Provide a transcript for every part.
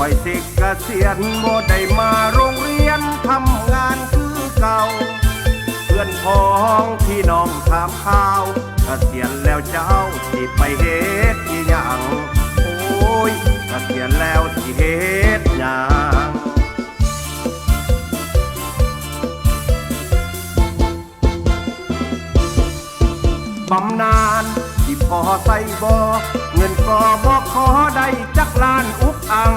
ข่อยสิเกษียณบ่ได้มาโรงเรียนทำงานคือเก่า เพื่อนพ้องพี่น้องถามข่าวเกษียณแล้วเจ้าสิไปเฮ็ดอีหยังโอ้ยเกษียณแล้วสิเฮ็ดหยังบำนาญที่พอใส่บอเงินก็บ่ขอได้จักล้านอุกอัง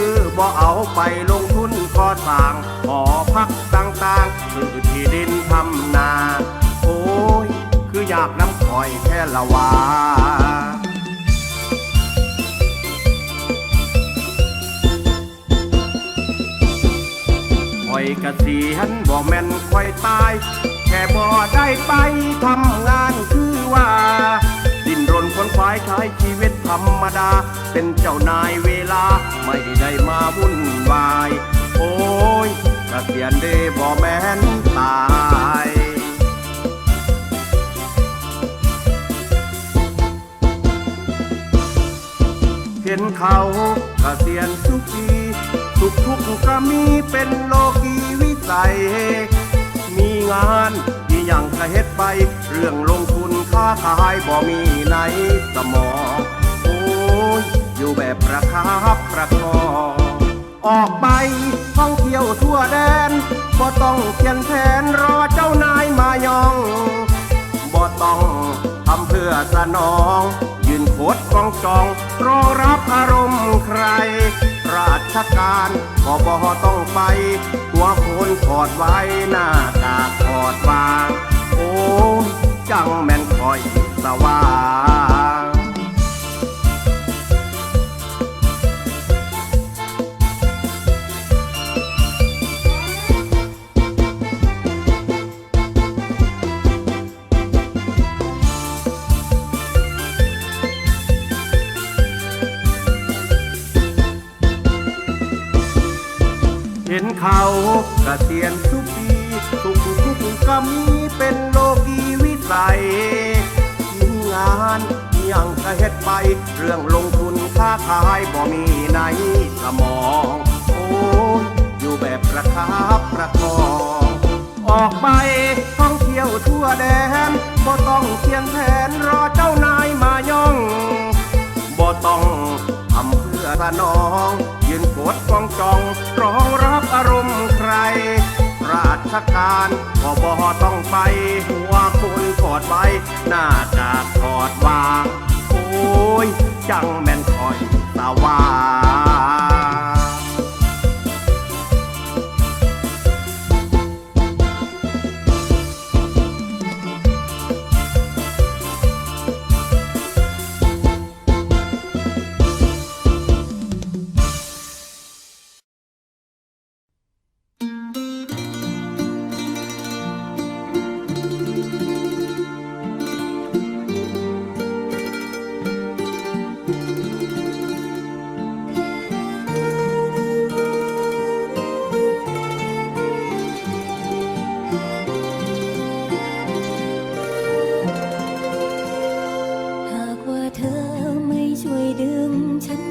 คือบ่เอาไปลงทุนก่อสร้างหอพักต่างๆซื้อที่ดินทำนา โอ้ย คืออยากน้ำคอยแค่ละวาคอยกะเสียนบ่แม่นคอยตาย แค่บ่ได้ไปทำงานคือว่า ดินรนคนควายใช้ชีวิต ธรรมดา เป็นเจ้านายเวลาไม่ได้มาวุ่นวาย โอ้ยกะเสียนเดบ่แม่นตายเห็นเขากะเกียณทุกปีทุกทุกๆก็มีเป็นโลกีวิสัย มีงานที่ยังกระเฮ็ดไป เรื่องลงทุนค้าขายบ่มีในสมอง ย อยู่แบบประคับประคองออกไปท่องเที่ยวทั่วแดนบ่ต้องเขียนแผนรอเจ้านายมายองบ่ต้องทำเพื่อสนอง ยืนโคดกองจองรอรับอารมณ์ใคร ราชการก็บ่ต้องไป หัวโคนถอดไว้หน้ากากถอดวาง โอ้จังแม่นคอยสว่าง กเกษียณทุกปีทุกทุกๆก็มีเป็นโลกีวิสัยมีงานยังกระเฮ็ดไป เรื่องลงทุนค้าขายบ่มีในสมอง โอ้ย อยู่แบบประคับประคอง ออกไปท่องเที่ยวทั่วแดนบ่ต้องเขียนแผนรอเจ้านายมาย่องบ่ต้องทำเพื่อสนอง ยืนกดกองจองรองรับอารมณ์ ร ราชการก็บ่ต้องไป หัวคุณกอดไว้ หน้ากากกอดวาง โอ้ย จังแม่นคอยตาว่า เธอไม่ช่วยดึงฉัน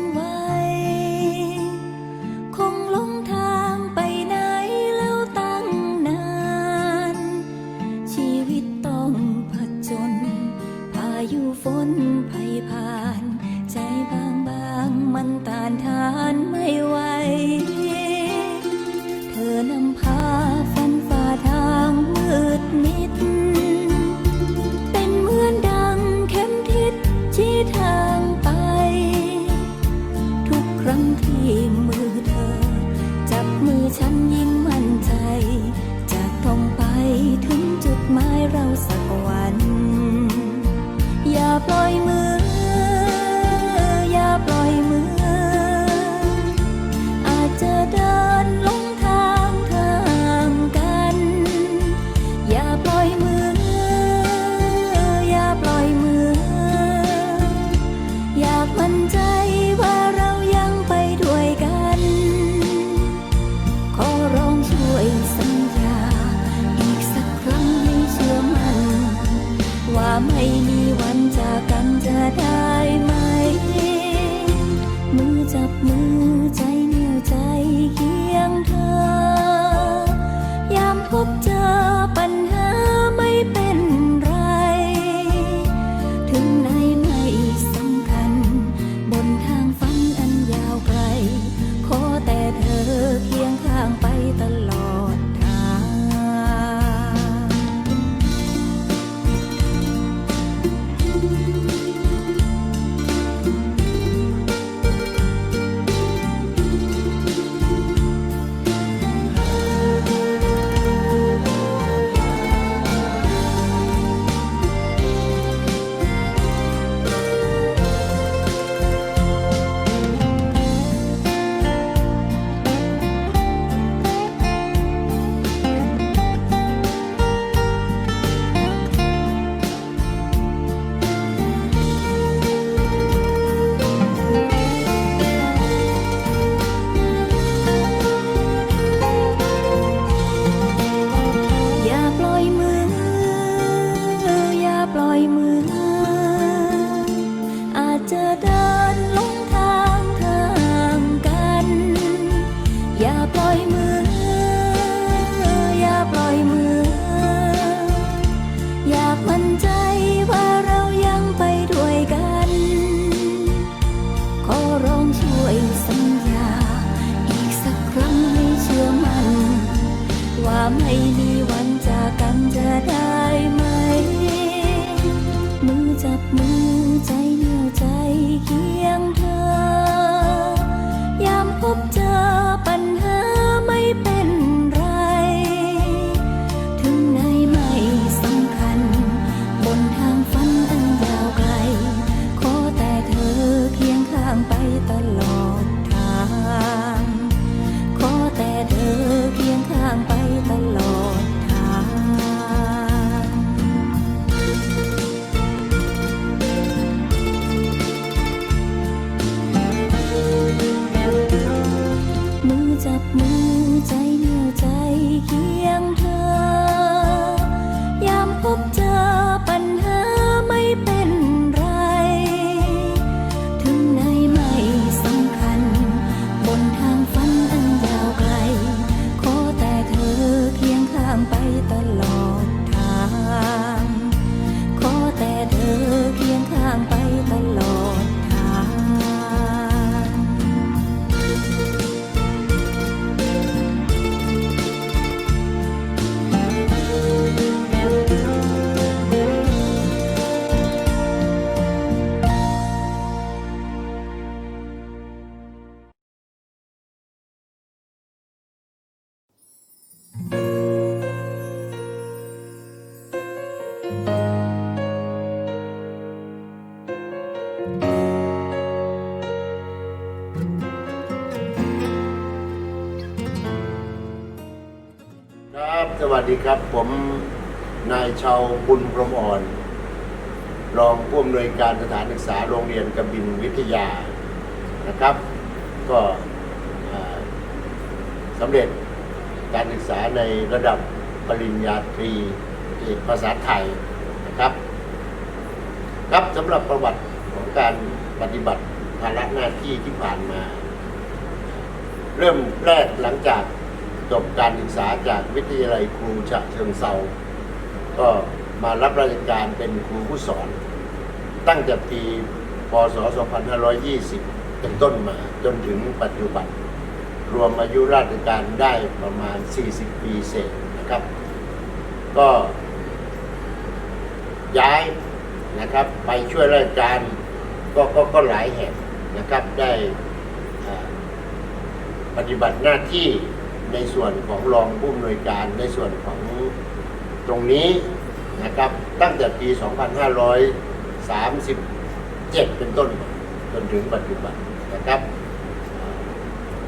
pop time. สวัสดีครับ ผมนายชาวบุญพรมอ่อน รองผู้อำนวยการสถานศึกษาโรงเรียนกบินวิทยานะครับ ก็สำเร็จการศึกษาในระดับปริญญาตรีเอกภาษาไทยนะครับ ครับสำหรับประวัติของการปฏิบัติภาระหน้าที่ที่ผ่านมา เริ่มแรกหลังจาก จบการศึกษาจากวิทยาลัยครูฉะเชิงเซาก็มารับราชการเป็นครูผู้สอน ตั้งแต่ปีพศ 2520 เป็นต้นมาจนถึงปัจจุบัน รวมอายุราชการได้ประมาณ 40 ปีเศษนะครับ ก็ย้ายนะครับไปช่วยราชการกก็ก็หลายแห่งนะครับได้ปฏิบัติหน้าที่ ในส่วนของรองผู้อำนวยการในส่วนของตรงนี้นะครับตั้งแต่ปี 2537 เป็นต้นจนถึงปัจจุบันนะครับ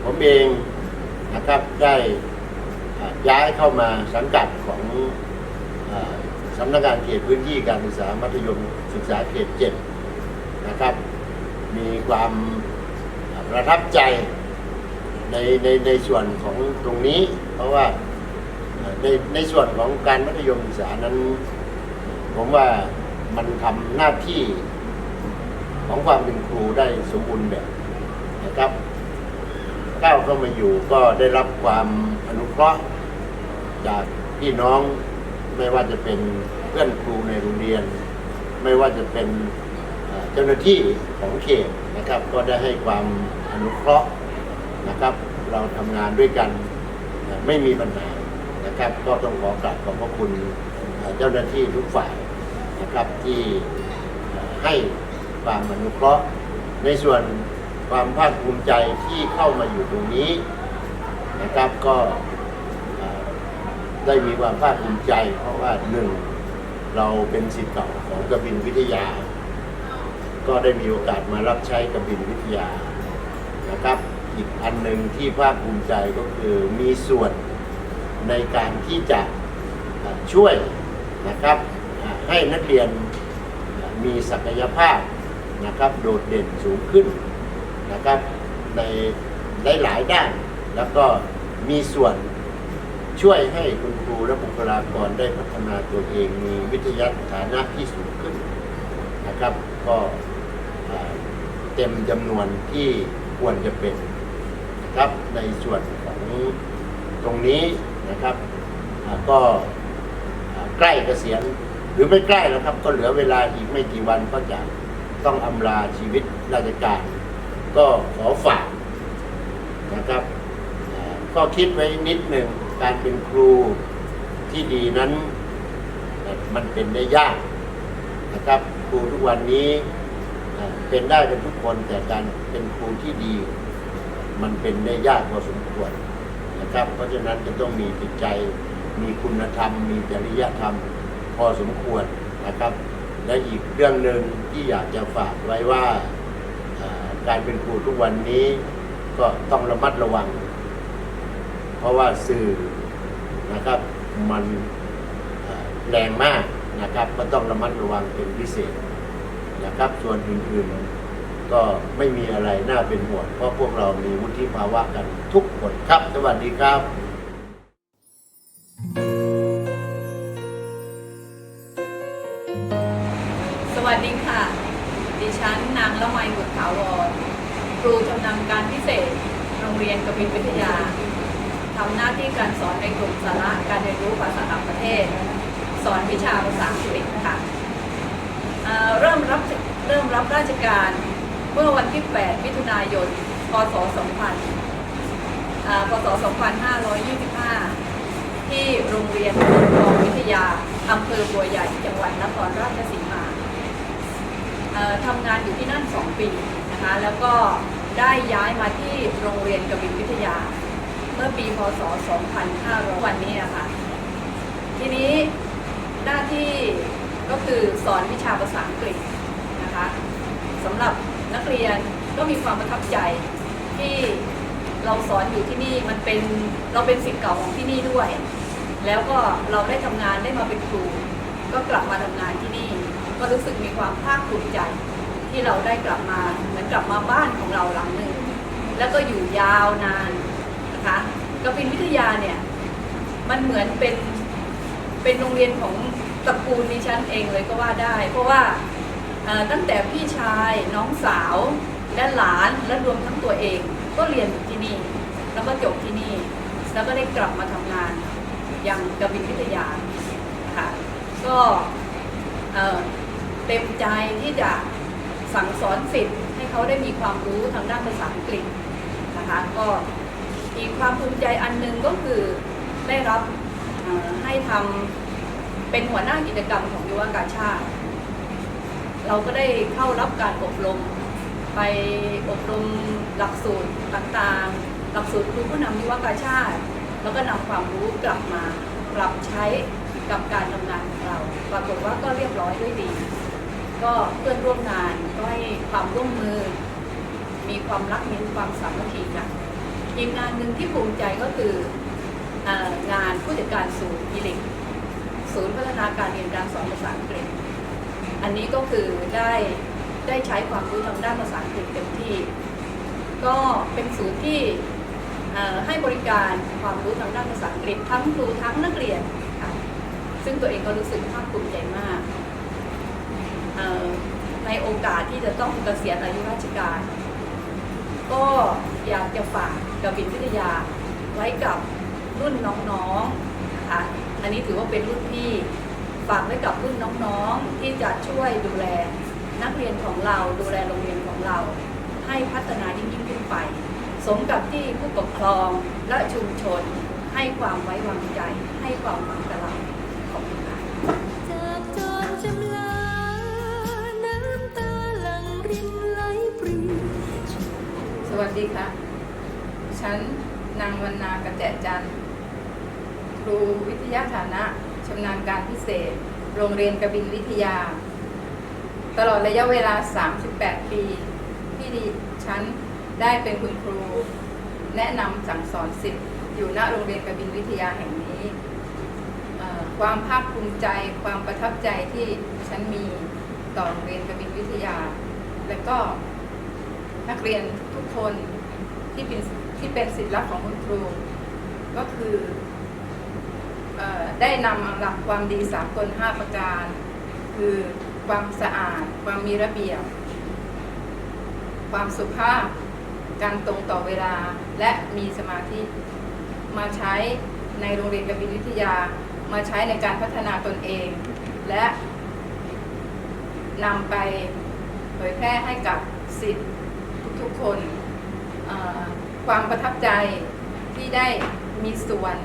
ผมเองนะครับได้ย้ายเข้ามาสังกัดของอสำนักงานเขตพื้นที่การศึกษามัธยมศึกษาเขตเจ็ดนะครับ มีความประทับใจ ในในในส่วนของตรงนี้ เพราะว่าในในส่วนของการมัธยมศึกษานั้น ผมว่ามันทำหน้าที่ของความเป็นครูได้สมบูรณ์แบบนะครับก้าวเข้ามาอยู่ก็ได้รับความอนุเคราะห์จากพี่น้องไม่ว่าจะเป็นเพื่อนครูในโรงเรียน ไม่ว่าจะเป็นเจ้าหน้าที่ของเขตนะครับ ก็ได้ให้ความอนุเคราะห์ นะครับ เราทำงานด้วยกันไม่มีปัญหานะครับ ก็ต้องขอกราบขอบพระคุณเจ้าหน้าที่ทุกฝ่ายนะครับที่ให้ความอนุเคราะห์ ในส่วนความภาคภูมิใจที่เข้ามาอยู่ตรงนี้นะครับก็ได้มีความภาคภูมิใจ เพราะว่าหนึ่งเราเป็นศิษย์เก่าของกบินวิทยา ก็ได้มีโอกาสมารับใช้กบินวิทยานะครับ อีกอันหนึ่งที่ภาคภูมิใจก็คือมีส่วนในการที่จะช่วยนะครับให้นักเรียนมีศักยภาพนะครับโดดเด่นสูงขึ้นนะครับในหลายๆด้าน แล้วก็มีส่วนช่วยให้คุณครูและบุคลากรได้พัฒนาตัวเองมีวิทยาฐานะที่สูงขึ้นนะครับ ก็เต็มจำนวนที่ควรจะเป็น นะครับในส่วนของตรงนี้นะครับก็ใกล้เกษียณหรือไม่ใกล้แล้วครับ ก็เหลือเวลาอีกไม่กี่วันก็จะต้องอำลาชีวิตราชการ ก็ขอฝากนะครับเอ่อข้อคิดไว้นิดหนึ่งการเป็นครูที่ดีนั้นมันเป็นได้ยากนะครับ ครูทุกวันนี้เอ่อเป็นได้กันทุกคนแต่การเป็นครูที่ดี มันเป็นได้ยากพอสมควรนะครับ เพราะฉะนั้นจะต้องมีจิตใจ มีคุณธรรม มีจริยธรรมพอสมควรนะครับ และอีกเรื่องหนึ่งที่อยากจะฝากไว้ว่าการเป็นครูทุกวันนี้ก็ต้องระมัดระวัง เพราะว่าสื่อนะครับมันแรงมากนะครับ ก็ต้องระมัดระวังเป็นพิเศษนะครับส่วนอื่นๆ ก็ไม่มีอะไรน่าเป็นห่วงเพราะพวกเรามีวุฒิภาวะกันทุกคนครับ สวัสดีครับสวัสดีค่ะ ดิฉันนางละไมบุตรถาวร ครูชำนาญการพิเศษ โรงเรียนกบินวิทยา ทำหน้าที่การสอนในกลุ่มสาระการเรียนรู้ภาษาต่างประเทศ สอนวิชาภาษาอังกฤษค่ะเเริ่มรับเริ่มรับราชการ มื่อวันที่ 8 มิถุนายน พศ 2000 พศ 2525 ที่โรงเรียนโพธิ์ทองวิทยา อำเภอบัวใหญ่ จังหวัดนครราชสีมาทำงานอยู่ที่นั่น 2 ปีนะคะ แล้วก็ได้ย้ายมาที่โรงเรียนกบินวิทยา เมื่อปี พศ 2500 วันนี้นะคะทีนี้หน้าที่ก็คือสอนวิชาภาษาอังกฤษนะคะสำหรับ นักเรียนก็มีความประทับใจที่เราสอนอยู่ที่นี่มันเป็นเราเป็นสิ่งเก่าของที่นี่ด้วย แล้วก็เราได้ทำงานได้มาเป็นครู ก็กลับมาทำงานที่นี่ ก็รู้สึกมีความภาคภูมิใจ ที่เราได้กลับมาเหมือนกลับมาบ้านของเราหลังหนึ่งแล้วก็อยู่ยาวนานนะคะกบินวิทยาเนี่ยมันเหมือนเป็นเป็นโรงเรียนของตระกูลดิฉันเองเลยก็ว่าได้ เพราะว่า ตั้งแต่พี่ชายน้องสาวและหลานและรวมทั้งตัวเอง ก็เรียนที่นี่ แล้วก็จบที่นี่ แล้วก็ได้กลับมาทำงานอย่างกบินวิทยาค่ะก็เต็มใจที่จะสั่งสอนสิทธิ์ให้เขาได้มีความรู้ทางด้านภาษาอังกฤษนะคะก็อีกความภูมิใจอันหนึ่งก็คือได้รับให้ทำเป็นหัวหน้ากิจกรรมของยุวกาชาติ เราก็ได้เข้ารับการอบรม ไปอบรมหลักสูตรต่างๆ หลักสูตรครูผู้นำยุวกาชาติ แล้วก็นำความรู้กลับมาปรับใช้กับการทำงานของเรา ปรากฏว่าก็เรียบร้อยด้วยดี ก็เพื่อนร่วมงานก็ให้ความร่วมมือ มีความรักมีความสามัคคีกันอีกงานหนึ่งที่ภูมิใจก็คือเอองานผู้จัดการศูนย์อิเล็กศูนย์พัฒนาการเรียนการสอนภาษาอังกฤษ อันนี้ก็คือได้ได้ใช้ความรู้ทางด้านภาษาอังกฤษเต็มที่ ก็เป็นศูนย์ที่ให้บริการความรู้ทางด้านภาษาอังกฤษทั้งครูทั้งนักเรียนค่ะซึ่งตัวเองก็รู้สึกภาคภูมิใจมาก ในโอกาสที่จะต้องเกษียณอายุราชการ ก็อยากจะฝากกับบินวิทยาไว้กับรุ่นน้องๆนะคะอันนี้ถือว่าเป็นรุ่นพี่ ฝากไว้กับรุ่นน้องๆ ที่จะช่วยดูแลนักเรียนของเราดูแลโรงเรียนของเรา ให้พัฒนายิ่งยิ่งขึ้นไป สมกับที่ผู้ปกครองและชุมชน ให้ความไว้วางใจ ให้ความหวังกับเราขอบคุณค่ะจากจรจำลาน้ำตาหลั่งรินไหลปรีสวัสดีค่ะ ฉันนางวรรณากระแจจันทร์ครูวิทยาฐานะ ชำนาญการพิเศษ โรงเรียนกบินวิทยา ตลอดระยะเวลา 38 ปี ที่ดิฉันได้เป็นคุณครู แนะนำสั่งสอนสิทธิ์อยู่ณโรงเรียนกบินวิทยาแห่งนี้ ความภาคภูมิใจความประทับใจที่ฉันมีต่อโรงเรียนกบินวิทยา และก็นักเรียนทุกคนที่เป็นที่เป็นศิษย์รักของคุณครู ก็คือ ได้นำหลักความดีสากล5ประการ คือความสะอาด ความมีระเบียบ ความสุภาพ การตรงต่อเวลาและมีสมาธิ มาใช้ในโรงเรียนกบินวิทยา มาใช้ในการพัฒนาตนเอง และนำไปเผยแพร่ให้กับสิทธิ์ทุกๆคน ความประทับใจที่ได้มีส่วน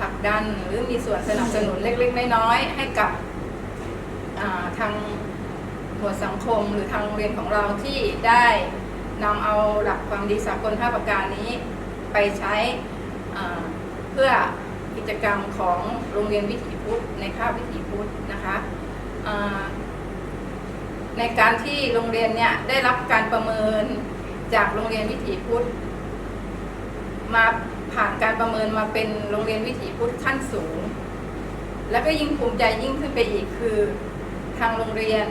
ผลักดันหรือมีส่วนสนับสนุนเล็กๆ น้อยๆให้กับทางหัวสังคมหรือทางโรงเรียนของเราที่ได้นำเอาหลักความดีสากล5ประการนี้ไปใช้เพื่อกิจกรรมของโรงเรียนวิถีพุทธในคาบวิถีพุทธนะคะในการที่โรงเรียนเนี่ยได้รับการประเมินจากโรงเรียนวิถีพุทธมา ผ่านการประเมินมาเป็นโรงเรียนวิถีพุทธขั้นสูง แล้วก็ยิ่งภูมิใจยิ่งขึ้นไปอีกคือ ทางโรงเรียน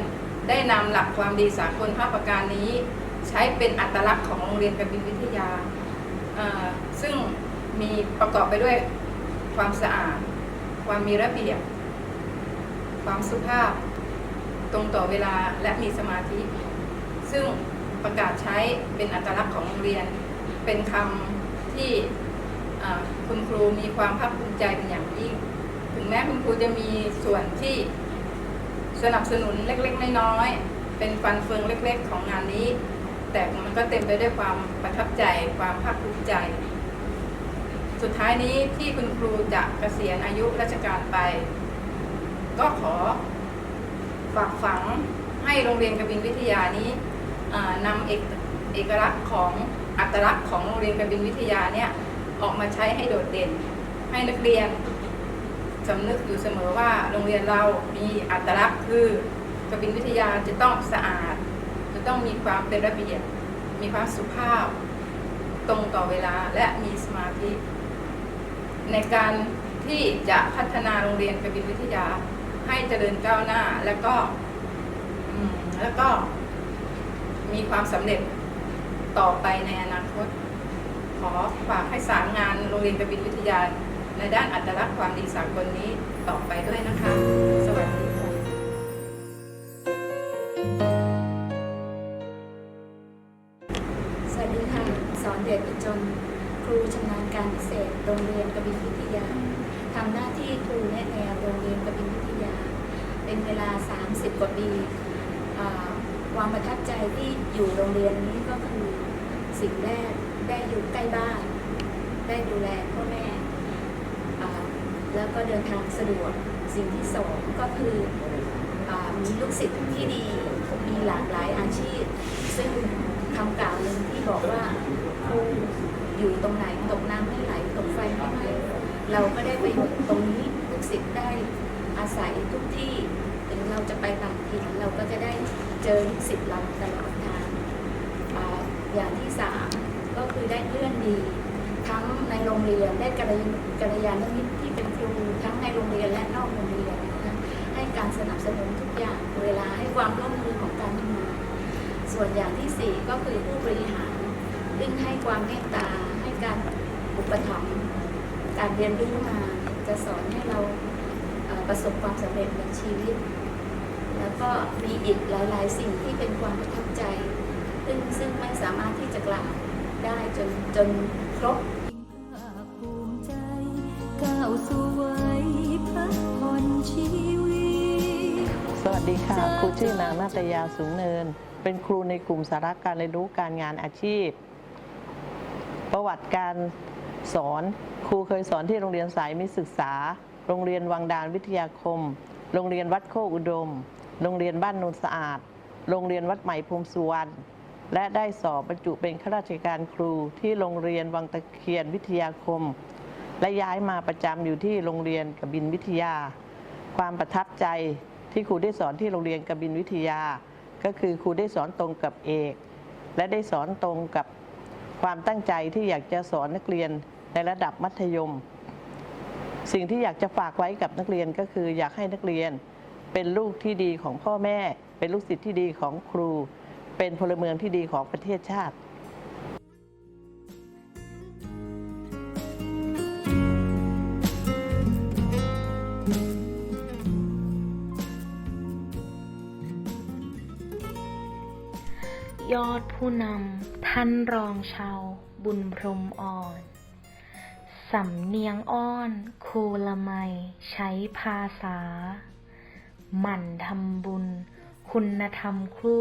ได้นำหลักความดีสากล5ประการนี้ ใช้เป็นอัตลักษณ์ของโรงเรียนกบินวิทยา ซึ่งมีประกอบไปด้วยความสะอาด ความมีระเบียบ ความสุภาพ ตรงต่อเวลาและมีสมาธิ ซึ่งประกาศใช้เป็นอัตลักษณ์ของโรงเรียน เป็นคำที่ คุณครูมีความภาคภูมิใจเป็นอย่างยิ่ง ถึงแม้คุณครูจะมีส่วนที่สนับสนุนเล็กๆ น้อยๆ เป็นฟันเฟืองเล็กๆ ของงานนี้ แต่มันก็เต็มไปด้วยความประทับใจ ความภาคภูมิใจ สุดท้ายนี้ที่คุณครูจะเกษียณอายุราชการไป ก็ขอฝากฝังให้โรงเรียนกบินวิทยานี้นำเอกเอกลักษณ์ของอัตลักษณ์ของโรงเรียนกบินวิทยาเนี่ย ออกมาใช้ให้โดดเด่น ให้นักเรียนสำนึกอยู่เสมอว่าโรงเรียนเรามีอัตลักษณ์คือกบินวิทยาจะต้องสะอาด จะต้องมีความเป็นระเบียบ มีความสุภาพ ตรงต่อเวลาและมีสมาธิ ในการที่จะพัฒนาโรงเรียนกบินวิทยาให้เจริญก้าวหน้าแล้วก็แล้วก็มีความสำเร็จต่อไปในอนาคต อฝากให้สารงานโรงเรียนกบินวิทยา ในด้านอัตลักษณ์ความดีสากลนี้ต่อไปด้วยนะคะ สวัสดีค่ะสวัสดีค่ะ สอนเด็กจนครูชำนาญการพิเศษโรงเรียนกบินวิทยาทำหน้าที่ครูแนะแนวโรงเรียนกบินวิทยา เป็นเวลา 30 กว่าปีความประทับใจที่อยู่โรงเรียนนี้ก็คือสิ่งแรก ได้อยู่ใกล้บ้าน ได้ดูแลพ่อแม่แล้วก็เดินทางสะดวกสิ่งที่สองก็คืออมีลูกศิษย์ที่ดีมีหลากหลายอาชีพ ซึ่งคำกล่าวหนึ่งที่บอกว่าครูอยู่ตรงไหนตกน้ำไม่ไหลตกไฟไม่ไหม้เราก็ได้ไปอยู่ตรงนี้ลูกศิษย์ได้อาศัยทุกที่ถึงเราจะไปต่างถิ่นเราก็จะได้เจอลูกศิษย์เราตลอดทางออย่างที่สาม ก็คือได้เพื่อนดี ทั้งในโรงเรียนได้กัลยกัลยาณมิตรที่เป็นครูทั้งในโรงเรียนและนอกโรงเรียนนะคะให้การสนับสนุนทุกอย่างเวลาให้ความร่วมมือของการทำงานส่วนอย่างที่สี่ก็คือผู้บริหารซึ่งให้ความเมตตาให้การอุปถัมภ์การเรียนรู้มาจะสอนให้เราประสบความสำเร็จในชีวิต แล้วก็มีอีกหลาย ๆ สิ่งที่เป็นความประทับใจ ซึ่งซึ่งไม่สามารถที่จะกล่าว ได้จนจนครบสวัสดีค่ะ ครูชื่อนางนาตยาสูงเนิน เป็นครูในกลุ่มสาระการเรียนรู้การงานอาชีพ ประวัติการสอน ครูเคยสอนที่โรงเรียนสายมิตรศึกษา โรงเรียนวังดานวิทยาคม โรงเรียนวัดโคกอุดม โรงเรียนบ้านโนนสะอาด โรงเรียนวัดใหม่พรมสุวรรณ และได้สอบบรรจุเป็นข้าราชการครูที่โรงเรียนวังตะเคียนวิทยาคม และย้ายมาประจำอยู่ที่โรงเรียนกบินวิทยา ความประทับใจที่ครูได้สอนที่โรงเรียนกบินวิทยา ก็คือครูได้สอนตรงกับเอก และได้สอนตรงกับความตั้งใจที่อยากจะสอนนักเรียนในระดับมัธยม สิ่งที่อยากจะฝากไว้กับนักเรียนก็คืออยากให้นักเรียนเป็นลูกที่ดีของพ่อแม่ เป็นลูกศิษย์ที่ดีของครู เป็นพลเมืองที่ดีของประเทศชาติยอดผู้นำท่านรองชาวบุญพรมอ่อน สำเนียงอ้อนโคละไมใช้ภาษา หมั่นทำบุญ คุณธรรมครู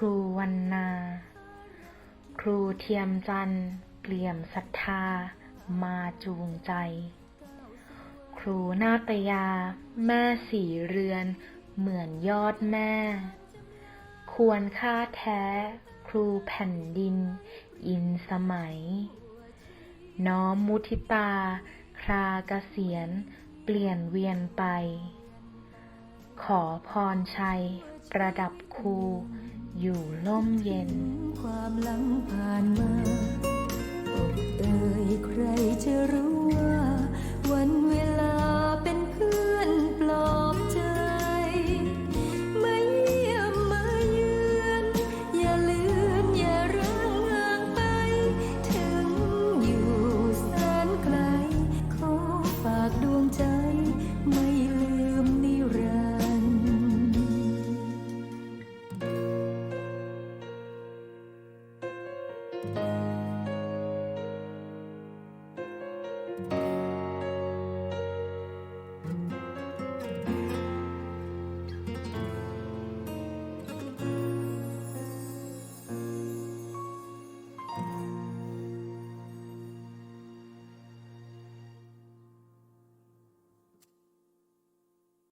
ครูวันนา ครูเทียมจันเปลี่ยมศรัทธา มาจูงใจ ครูนาตยา แม่สีเรือน เหมือนยอดแม่ ควรค่าแท้ ครูแผ่นดิน อินสมัย น้อมมุทิตา คราเกษียณเปลี่ยนเวียนไป ขอพรชัย ประดับครู อยู่ล่มเย็น ความลังผ่านมาอกเอ่ยใครจะรู้